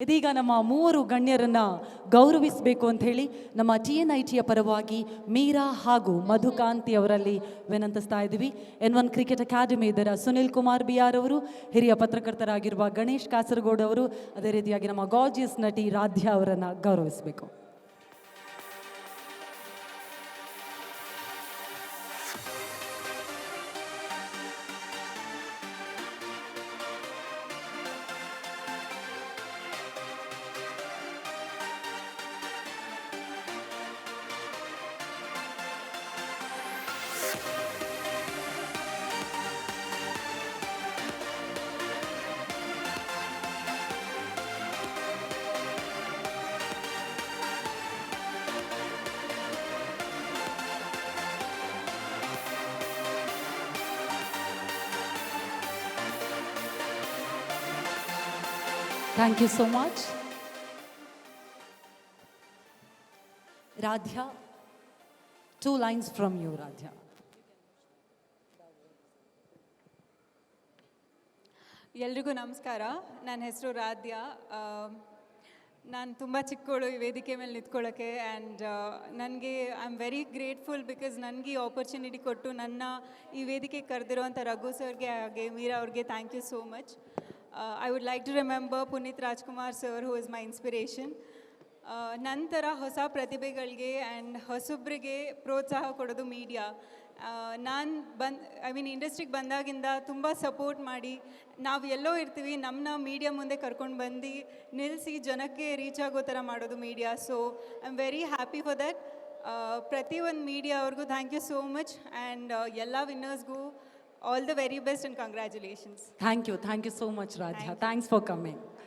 ಇದೀಗ ನಮ್ಮ ಮೂವರು ಗಣ್ಯರನ್ನ ಗೌರವಿಸಬೇಕು ಅಂತ ಹೇಳಿ ನಮ್ಮ ಟಿ ಎನ್ ಐ ಟಿಯ ಪರವಾಗಿ ಮೀರಾ ಹಾಗೂ ಮಧುಕಾಂತಿ ಅವರಲ್ಲಿ ವಿನಂತಿಸ್ತಾ ಇದ್ದೀವಿ. ಎನ್ ಒನ್ ಕ್ರಿಕೆಟ್ ಅಕಾಡೆಮಿ ಇದರ ಸುನಿಲ್ ಕುಮಾರ್ ಬಿ ಆರ್ ಅವರು, ಹಿರಿಯ ಪತ್ರಕರ್ತರಾಗಿರುವ ಗಣೇಶ್ ಕಾಸರಗೋಡ್ ಅವರು, ಅದೇ ರೀತಿಯಾಗಿ ನಮ್ಮ ಗಾಜಿಯಸ್ ನಟಿ ರಾಧ್ಯ ಅವರನ್ನು ಗೌರವಿಸಬೇಕು. Thank you so much Radhya two lines from you Radhya ಎಲ್ರಿಗೂ ನಮಸ್ಕಾರ. ನನ್ನ ಹೆಸರು ರಾಧ್ಯ. ನಾನು ತುಂಬ ಚಿಕ್ಕವಳು ಈ ವೇದಿಕೆ ಮೇಲೆ ನಿಂತ್ಕೊಳ್ಳೋಕ್ಕೆ ಆ್ಯಂಡ್ ನನಗೆ I am very grateful because ನನಗೆ ಈ ಆಪರ್ಚುನಿಟಿ ಕೊಟ್ಟು ನನ್ನ ಈ ವೇದಿಕೆ ಕರೆದಿರುವಂಥ ರಘು ಸರ್ಗೆ ಹಾಗೆ ಮೀರಾ ಅವ್ರಿಗೆ thank you so much I would like to remember Puneeth Rajkumar sir who is my inspiration ನಂತರ ಹೊಸ ಪ್ರತಿಭೆಗಳಿಗೆ ಆ್ಯಂಡ್ ಹೊಸಬ್ರಿಗೆ ಪ್ರೋತ್ಸಾಹ ಕೊಡೋದು ಮೀಡಿಯಾ ನಾನು ಬಂದು ಐ ಮೀನ್ ಇಂಡಸ್ಟ್ರಿಗೆ ಬಂದಾಗಿಂದ ತುಂಬ ಸಪೋರ್ಟ್ ಮಾಡಿ, ನಾವು ಎಲ್ಲೋ ಇರ್ತೀವಿ ನಮ್ಮನ್ನ ಮೀಡಿಯಾ ಮುಂದೆ ಕರ್ಕೊಂಡು ಬಂದು ನಿಲ್ಲಿಸಿ ಜನಕ್ಕೆ ರೀಚ್ ಆಗೋ ಥರ ಮಾಡೋದು media so I am very happy for that ಪ್ರತಿಯೊಂದು ಮೀಡಿಯಾ ಅವ್ರಿಗೂ thank you so much and ಎಲ್ಲ ವಿನ್ನರ್ಸ್ಗೂ All the very best and congratulations. Thank you. Thank you so much, Radha. Thanks for coming.